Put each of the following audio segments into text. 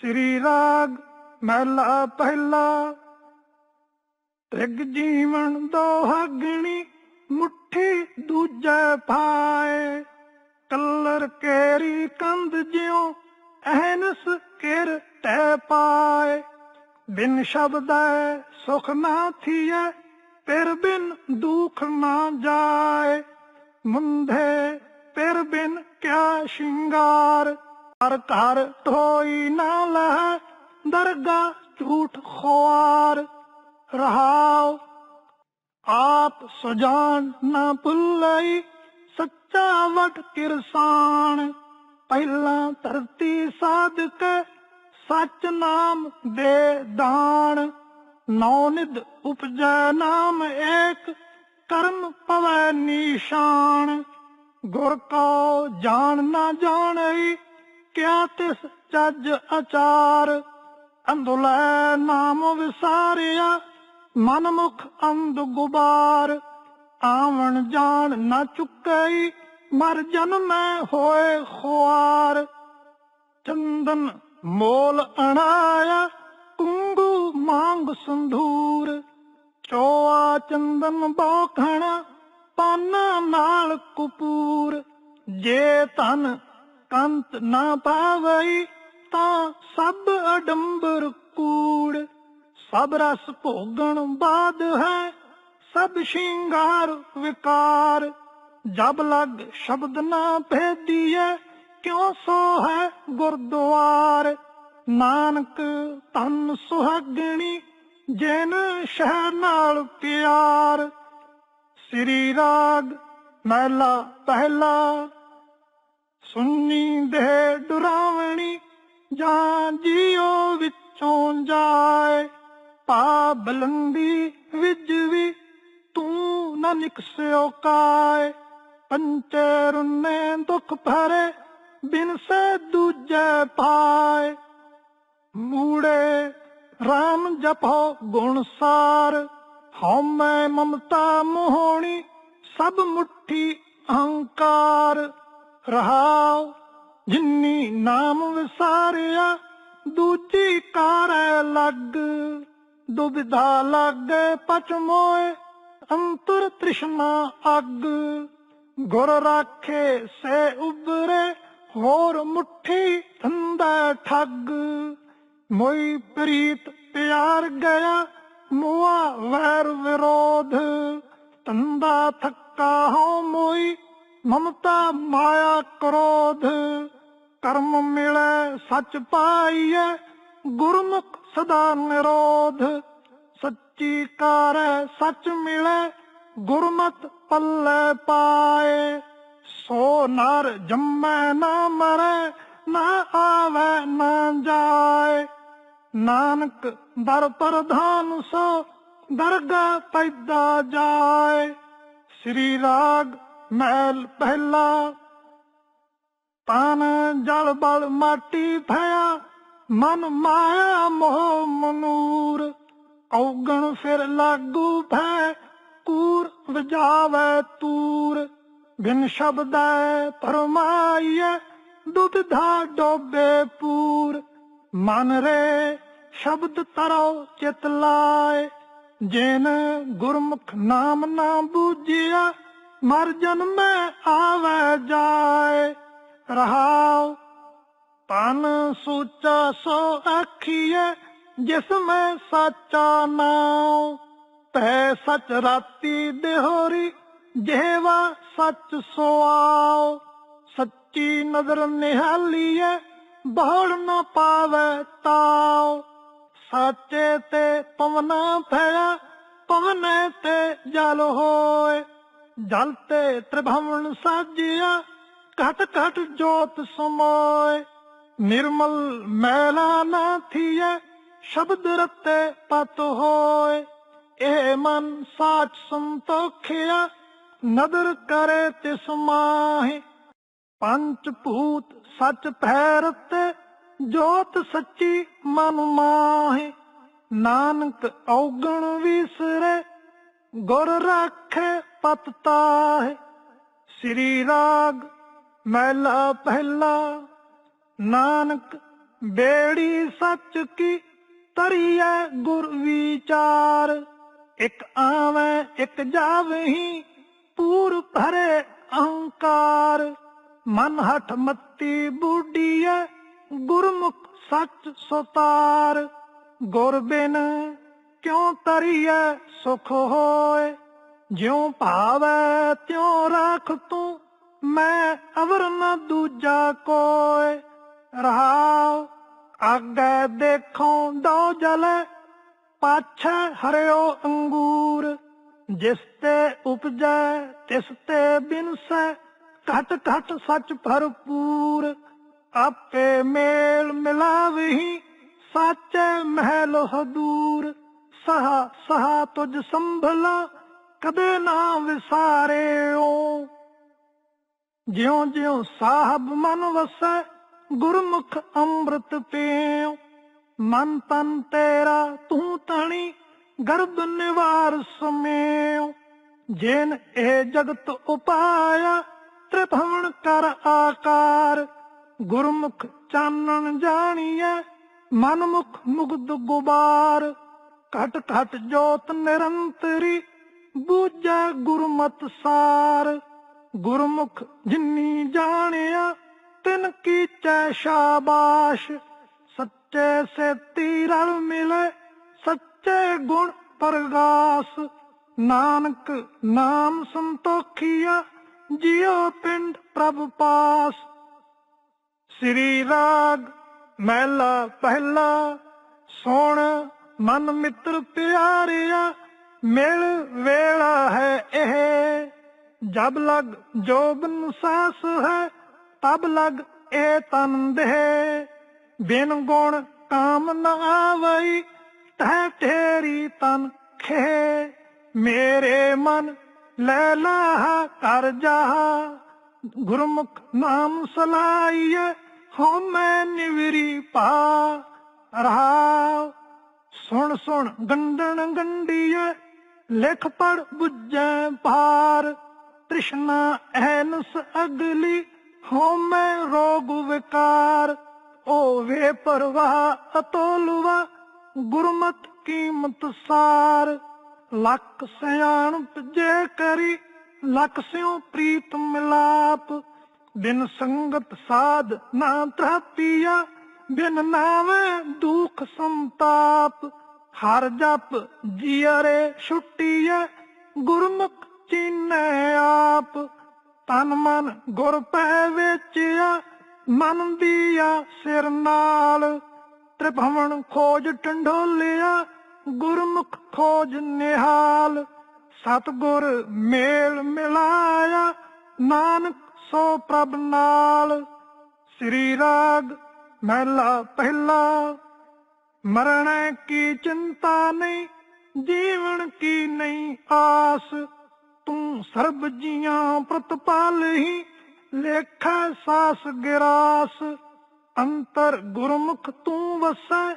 ਸ੍ਰੀ ਰਾਗ ਮਹਿਲਾ ਪਹਿਲਾ। ਰਿਗ ਜੀਵਨ ਦੋਹਾਗਣੀ ਮੁੱਠੀ ਦੂਜੇ ਪਾਏ ਕਲਰ ਕੇਰੀ ਕੰਧ ਜਿਉ ਅਹਨਸ ਕਿਰ ਟੈ ਪਾਏ। ਬਿਨ ਸ਼ਬਦੈ ਸੁਖ ਨਾ ਥੀਐ ਪਿਰ ਬਿਨ ਦੁਖ ਨਾ ਜਾਏ। ਮੁੰਧੇ ਪਿਰ ਬਿਨ ਕਿਆ ਸ਼ਿੰਗਾਰ। ਹਰ ਘਰ ਧੋਈ ਨਾ ਲਹਿ ਦਰਗਾ ਝੂਠ ਖੁਆਰ, ਰਹਾਉ। ਆਪ ਸੁਜਾਨ ਨਾ ਭੁੱਲਈ, ਸੱਚਾ ਵਟ ਕਿਰਸਾਨ। ਪਹਿਲਾਂ ਧਰਤੀ ਸਾਧਕ ਸੱਚ ਨਾਮ ਦੇ ਦਾਨ। ਨੌਨਿਧ ਉਪਜੈ ਨਾਮ ਏਕ, ਕਰਮ ਪਵੈ ਨਿਸ਼ਾਨ। ਗੁਰ ਕੋ ਜਾਣ ਨਾ ਜਾਣਈ ਕਿਆ ਤਿਸ ਚੱਜ ਅਚਾਰ ਅੰਧੁਲੈ ਨਾਮ ਵਿਸਾਰਿਆ, ਮਨਮੁਖ ਅੰਧ ਗੁਬਾਰ। ਆਵਣ ਜਾਣ ਨਾ ਚੁੱਕਈ, ਮਰ ਜਨਮੈ ਹੋਏ ਖੁਆਰ। ਚੰਦਨ ਮੋਲ ਅਣਾਇਆ ਕੁੰਗੂ ਮੰਗ ਸੰਧੂਰ। ਚੋਆ ਚੰਦਨ ਬੋਖਣਾ, ਪਾਨਾ ਨਾਲ ਕਪੂਰ। ਜੇ ਧਨ ਕੰਤ ਨਾ ਪਾਵਈ ਤਾਂ ਸਭ ਅਡੰਬਰ ਕੂੜ। ਸਭ ਰਸ ਭੋਗਣ ਬਾਦ ਹੈ, ਸਭ ਸ਼ਿੰਗਾਰ ਵਿਕਾਰ। ਜਬ ਲਗ ਸ਼ਬਦ ਨਾ ਭੇਦੀਐ, ਕਿਉ ਸੋ ਹੈ ਗੁਰਦੁਆਰ? ਨਾਨਕ ਤਨ ਸੁਹਾਗਣੀ, ਜਿਨ ਸ਼ਹਿ ਨਾਲ ਪਿਆਰ। ਸ੍ਰੀ ਰਾਗ, ਮਹਿਲਾ ਪਹਿਲਾ ਸੁਣੀ ਦੇ ਡੁਰਾਵਣੀ ਜਾਂ ਜੀਓ ਵਿੱਚੋਂ ਜਾਏ। ਪਾ ਬਲੰਦੀ ਵਿਜ ਵੀ ਤੂੰ ਨਾ ਨਿਕਸਿਓ ਕਾਏ। ਪੰਚੇ ਰੁੰਨੇ ਦੁਖ ਭਰੇ ਬਿਨ ਸੇ ਦੂਜੇ ਪਾਏ। ਮੂੜੇ RAM ਜਪੋ ਗੁਣ ਸਾਰ, ਹਉਮੈ ਮਮਤਾ ਮੋਹਣੀ ਸਭ ਮੁੱਠੀ ਅਹੰਕਾਰ। ਰਹਾਉ, ਜਿਨੀ ਨਾਮ ਵਿਸਾਰਿਆ, ਦੂਜੀ ਕਾਰੈ ਲੱਗ। ਦੁਬਿਧਾ ਲਾਗੇ ਪਚ ਅੰਤਰ ਤ੍ਰਿਸ਼ਨਾ ਅੱਗ। ਗੁਰ ਰਾਖੇ ਸੇ ਉਬਰੇ ਹੋਰ ਮੁਠੀ ਧੰਦਾ ਠੱਗ। ਮੋਈ ਪ੍ਰੀਤ ਪਿਆਰ ਗਿਆ, ਮੁਆ ਵੈਰ ਵਿਰੋਧ। ਤੰਦਾ ਥੱਕਾ ਹੋ ਮੋਈ ਮਮਤਾ ਮਾਇਆ ਕ੍ਰੋਧ, ਕਰਮ ਮਿਲੇ ਸੱਚ ਪਾਈਐ, ਗੁਰਮੁਖ ਸਦਾ ਨਿਰੋਧ। ਸੱਚੀ ਕਾਰੈ ਸੱਚ ਮਿਲੇ, ਗੁਰਮਤ ਪੱਲੇ ਪਾਏ। ਸੋ ਨਰ ਜੰਮੈ ਨਾ ਮਰੈ, ਨਾ ਆਵੈ ਨਾ ਜਾਏ। ਨਾਨਕ ਦਰ ਪ੍ਰਧਾਨ ਸੋ ਦਰਗਾ ਪੈਦਾ ਜਾਏ। ਸ੍ਰੀ ਰਾਗ ਮਹਿਲ ਪਹਿਲਾ। ਤਨ ਜਲ ਬਲ ਮਾਟੀ ਭਇਆ ਮਨ ਮਾਇਆ ਮੋਹ ਮਨੂਰ। ਔਗਣ ਫਿਰ ਲਾਗੂ ਭੈ, ਕੂਰ ਵਜਾਵੇ ਤੂਰ। ਬਿਨ ਸ਼ਬਦੈ ਪਰਮਾਈਐ ਦੁਬਿਧਾ ਡੋਬੇ ਪੂਰ। ਮਨ ਰੇ ਸ਼ਬਦ ਤਰੋ ਚਿਤ ਲਾਏ, ਜਿਨ ਗੁਰਮੁਖ ਨਾਮ ਨਾ ਬੂਝਿਆ ਮਰ ਜਨਮੈ ਆਵੇ ਜਾਏ। ਰਹਾਉ, ਤਨ ਸੋਚਾ ਸੋ ਆਖੀਐ, ਜਿਸ ਮੈਂ ਸਾਚਾ ਨਾਉ। ਤੈ ਸਚ ਰਾਤੀ ਦੇਹੋਰੀ, ਜਿਹਵਾ ਸੱਚ ਸੁਆਉ। ਸੱਚੀ ਨਜ਼ਰ ਨਿਹਾਲੀਐ, ਬਹੁੜ ਨਾ ਪਾਵੇ ਤਾਉ। ਸਾਚੇ ਤੇ ਪਵਨਾ ਫੈਆ ਪਵਨੇ ਤੇ ਜਲ ਹੋਏ। ਜਲ ਤੇ ਤ੍ਰਿਭਵਨ ਸਾਜਿਆ, ਘਟ ਘਟ ਜੋਤ ਸਮੋਏ। ਨਿਰਮਲ ਮੈਲਾ ਨਾ ਥੀਐ, ਸ਼ਬਦ ਰਤੇ ਪਤ ਹੋਏ। ਇਹ ਮਨ ਸਾਚ ਸੰਤੋਖਿਆ, ਨਦਰ ਕਰੇ ਤਿਸ ਮਾਹੇ। ਪੰਜ ਭੂਤ ਸੱਚ ਭੈਰਤ ਜੋਤ ਸੱਚੀ ਮਨ ਮਾਹੇ। ਨਾਨਕ ਔਗਣ ਵਿਸਰੇ, ਗੁਰ ਰਾਖੇ ਪਤਤਾ ਤਾਹੇ ਸ੍ਰੀ ਰਾਗ ਮਹਿਲਾ ਪਹਿਲਾ। ਨਾਨਕ, ਬੇੜੀ ਸੱਚ ਕੀ ਤਰੀਐ ਗੁਰ ਵਿਚਾਰ? ਇੱਕ ਆਵੇਂ, ਇੱਕ ਜਾਵਹੀ ਪੂਰ ਭਰੇ ਅਹੰਕਾਰ। ਮਨ ਹਠ ਮੱਤੀ ਬੁੱਢੀਐ ਗੁਰਮੁਖ ਸੱਚ ਸੁਤਾਰ। ਗੁਰ ਬਿਨ ਕਿਉ ਤਰੀਐ ਸੁਖ ਹੋਏ? ਜਿਉ ਭਾਵੈ ਤਿਉ ਰਾਖ ਤੂੰ, ਮੈਂ ਅਵਰ ਨ ਦੂਜਾ ਕੋਇ। ਰਹਾਉ ਅੱਗੇ ਦੇਖੋ ਦੋ ਜਲ, ਪਾਛੈ ਹਰਿਓ ਅੰਗੂਰ। ਜਿਸ ਤੇ ਉਪਜੈ, ਤਿਸ ਤੇ ਬਿਨਸੈ, ਘਟ ਘਟ ਸੱਚ ਭਰਪੂਰ। ਆਪੇ ਮੇਲ ਮਿਲਾਵਹੀ, ਸਾਚੇ ਮਹਿਲ ਹਦੂਰ ਸਹਾ ਸਹਾ ਤੁਝ ਸੰਭਲਾ ਕਦੇ ਨਾ ਵਿਸਾਰਿਓ। ਜਿਉਂ ਜਿਉਂ ਸਾਹਿਬ ਮਨ ਵਸੈ, ਗੁਰਮੁਖ ਅੰਮ੍ਰਿਤ ਪੀਉ ਮਨ ਤਨ ਤੇਰਾ, ਤੂੰ ਤਣੀ ਗਰਬ ਨਿਵਾਰ ਸਮੇਉ ਜੇਨ ਇਹ ਜਗਤ ਉਪਾਇਆ, ਤ੍ਰਿਭਵਨ ਕਰ ਆਕਾਰ। ਗੁਰਮੁਖ ਚਾਨਣ ਜਾਣੀਐ, ਮਨਮੁਖ ਮੁਗਦ ਗੁਬਾਰ। ਘਟ ਘਟ ਜੋਤ ਨਿਰੰਤਰੀ ਬੂਝੈ ਗੁਰਮਤ ਸਾਰ, ਗੁਰਮੁਖ ਜਿਨੀ ਜਾਣਿਆ, ਤਿਨ ਕੀਚੈ ਸ਼ਾਬਾਸ਼। ਸੱਚੇ ਸੇਤੀ ਰਲ ਮਿਲੇ, ਸੱਚੇ ਗੁਣ ਪ੍ਰਗਾਸ। ਨਾਨਕ ਨਾਮ ਸੰਤੋਖੀਆ, ਜਿਉ ਪਿੰਡ ਪ੍ਰਭ ਪਾਸ। ਸ੍ਰੀ ਰਾਗ ਮਹਿਲਾ ਪਹਿਲਾ, ਸੋਣ ਮਨ ਮਿੱਤਰ ਪਿਆਰਿਆ ਮਿਲ ਵੇਲਾ ਹੈ ਇਹ। ਜਬ ਲਗ ਜੋਬਨ ਸਾਸ ਹੈ, ਤਬ ਲਗ ਇਹ ਤਨ ਦੇ ਬਿਨ ਗੁਣ ਕਾਮ ਨ ਆਵਈ, ਤਹ ਤੇਰੀ ਤਨ ਖੇ। ਮੇਰੇ ਮਨ ਲੈ ਲਾਹ, ਕਰ ਜਾ ਗੁਰਮੁਖ ਨਾਮ ਸਲਾਈਏ ਹੋ ਮੈਂ ਨਿਵਰੀ ਪਾ। ਰਹਾ ਸੁਣ ਸੁਣ ਗੰਡਣ ਗੰਡੀਏ ਲਿਖ ਪੜ ਬੁੱਝੈ ਭਾਰ, ਤ੍ਰਿਸ਼ਨਾ ਐਨਸ ਅਗਲੀ, ਹੋ ਰੋਗ ਵਿਕਾਰ। ਓ ਵੇ ਪਰਵਾਹ ਅਤੋਲਵਾ, ਗੁਰਮਤ ਕੀਮਤ ਸਾਰ। ਲੱਖ ਸਿਆਣਪ ਜੇ ਕਰੀ, ਲੱਖ ਸਿਉ ਪ੍ਰੀਤ ਮਿਲਾਪ। ਬਿਨ ਸੰਗਤ ਸਾਧ ਨਾ ਤ੍ਰਾਪੀਆ, ਬਿਨ ਨਾਵੇਂ ਦੁਖ ਸੰਤਾਪ। ਹਰ ਜਪ ਜੀਅਰੇ ਛੁੱਟੀਐ, ਗੁਰਮੁਖ ਚੀਨੈ ਆਪ। ਤਨ ਮਨ ਗੁਰ ਪੈ ਵੇਚਿਆ, ਮਨ ਦੀਆ ਸਿਰ ਨਾਲ। ਤ੍ਰਿਭਵਨ ਖੋਜ ਟੰਡੋਲਿਆ, ਗੁਰਮੁਖ ਖੋਜ ਨਿਹਾਲ। ਸਤਗੁਰ ਮੇਲ ਮਿਲਾਇਆ, ਨਾਨਕ ਸੋ ਪ੍ਰਭ ਨਾਲ। ਸ੍ਰੀ ਰਾਗ, ਮਹਿਲਾ ਪਹਿਲਾ। ਮਰਨ ਕੀ ਚਿੰਤਾ ਨਹੀਂ, ਜੀਵਨ ਕੀ ਨਹੀਂ ਆਸ। ਤੂੰ ਸਰਬ ਜੀਆਂ ਪ੍ਰਤਪਾਲਹੀ ਲੇਖਾ ਸਾਸ ਗਿਰਾਸ। ਅੰਤਰ ਗੁਰਮੁਖ ਤੂੰ ਵਸੈ,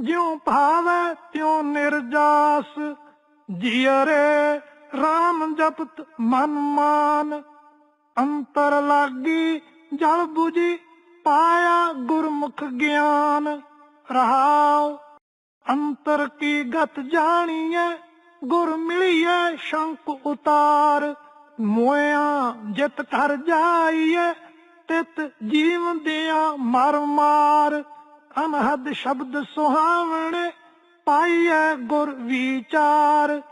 ਜਿਉ ਭਾਵੈ ਤਿਉ ਨਿਰਜਾਸ। ਜੀਅਰੇ RAM ਜਪਤ ਮਨ ਮਾਨ, ਅੰਤਰ ਲਾਗੀ ਜਲ 부ਜੀ ਪਾਇਆ ਗੁਰਮੁਖ ਗਿਆਨ। ਰਹਾਉ। ਅੰਤਰ ਕੀ ਗਤ ਜਾਣੀਐ, ਗੁਰ ਮਿਲੀਐ ਸ਼ੰਕ ਉਤਾਰ। ਮੋਇਆ ਜਿਤ ਕਰ ਜਾਈਐ, ਤਿਤ ਜੀਵ ਦਿਆ ਮਰ ਮਾਰ। ਅਨਹਦ ਸ਼ਬਦ ਸੁਹਾਵਣੇ, ਪਾਈਐ ਗੁਰ ਵਿਚਾਰ।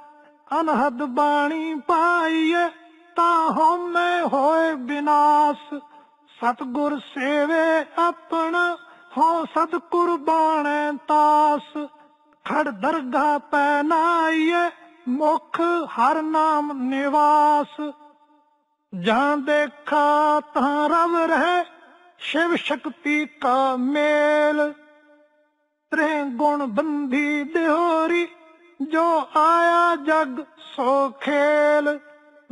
ਅਨਹਦ ਬਾਣੀ ਪਾਈਐ, ਤਾਂ ਹਉਮੈ ਹੋਏ ਬਿਨਾਸ਼। ਸਤਗੁਰ ਸੇਵੇ ਆਪਣਾ ਹੋ ਸਤ ਕੁਰਬਾਨੈ ਤਾਸ, ਖੜ ਦਰਗਾ ਪੈ ਨਾਈਏ ਮੁਖ ਹਰ ਨਾਮ ਨਿਵਾਸ। ਜਾਂ ਦੇਖਾ ਤਾਂ ਰਵ ਰਹਿ, ਸ਼ਿਵ ਸ਼ਕਤੀ ਕਾ ਮੇਲ। ਤ੍ਰੇ ਗੁਣ ਬੰਦੀ ਦਿਹੋਰੀ, ਜੋ ਆਇਆ ਜਗ ਸੋ ਖੇਲ।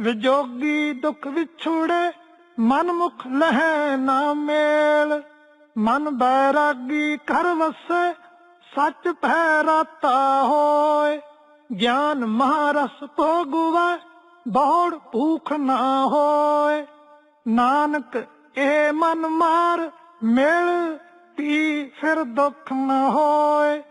ਵਿਜੋਗੀ ਦੁਖ ਵਿਛੋੜੇ ਮਨ ਮੁਖ ਲਹਿ ਨਾ ਮੇਲ। ਮਨ ਬੈਰਾਗੀ ਕਰ ਵਸੈ, ਸੱਚ ਭੈ ਰਾਤਾ ਹੋਏ। ਗਿਆਨ ਮਹਾਰਸ ਭੋਗੁਵੈ ਬੌੜ ਭੂਖ ਨਾ ਹੋਏ। ਨਾਨਕ, ਇਹ ਮਨ ਮਾਰ, ਮਿਲ ਪੀ ਫਿਰ ਦੁੱਖ ਨਾ ਹੋਏ।